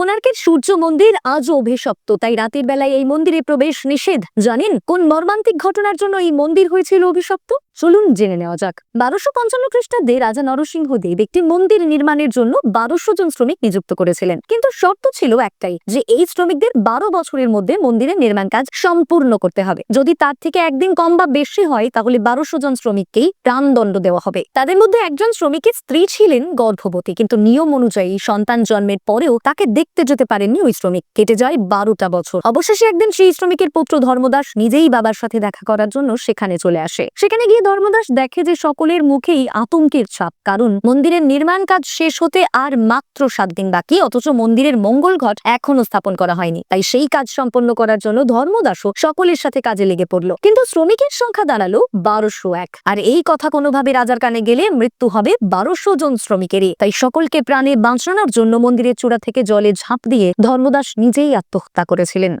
কোণার্কের সূর্য মন্দির আজও অভিশপ্ত। তাই রাতের বেলায় এই মন্দিরে প্রবেশ নিষেধ। জানেন, কোন মর্মান্তিক ঘটনার জন্য এই মন্দির হয়েছিল অভিশপ্ত? চলুন জেনে নেওয়া যাক। বারোশো পঞ্চান্ন খ্রিস্টাব্দে রাজা নরসিংহ নরসিংহদেব একটি মন্দির নির্মাণের জন্য বারোশো জন শ্রমিক নিযুক্ত করেছিলেন। কিন্তু শর্ত ছিল একটাই, যে এই শ্রমিকদের বারো বছরের মধ্যে মন্দিরের নির্মাণ কাজ সম্পূর্ণ করতে হবে। যদি তার থেকে একদিন কম বা বেশি হয়, তাহলে বারোশো জন শ্রমিককেই প্রাণদণ্ড দেওয়া হবে। তাদের মধ্যে একজন শ্রমিকের স্ত্রী ছিলেন গর্ভবতী, কিন্তু নিয়ম অনুযায়ী সন্তান জন্মের পরেও তাকে যেতে পারেননি ওই শ্রমিক। কেটে যায় বারোটা বছর। অবশেষে একদিন সেই শ্রমিকের পুত্র ধর্মদাস নিজেই বাবার সাথে দেখা করার জন্য সেখানে চলে আসে। সেখানে গিয়ে ধর্মদাস দেখে যে সকলের মুখেই আতঙ্কের ছাপ, কারণ মন্দিরের নির্মাণ কাজ শেষ হতে আর মাত্র সাত দিন বাকি, অথচ মন্দিরের মঙ্গল ঘট এখনও স্থাপন করা হয়নি। তাই সেই কাজ সম্পন্ন করার জন্য ধর্মদাসও সকলের সাথে কাজে লেগে পড়ল। কিন্তু শ্রমিকের সংখ্যা দাঁড়াল বারোশো এক। আর এই কথা কোনোভাবে রাজার কানে গেলে মৃত্যু হবে বারোশো জন শ্রমিকেরই। তাই সকলকে প্রাণে বাঁচানোর জন্য মন্দিরের চূড়া থেকে জলে ঝাঁপ দিয়ে ধর্মদাস নিজেই আত্মহত্যা করেছিলেন।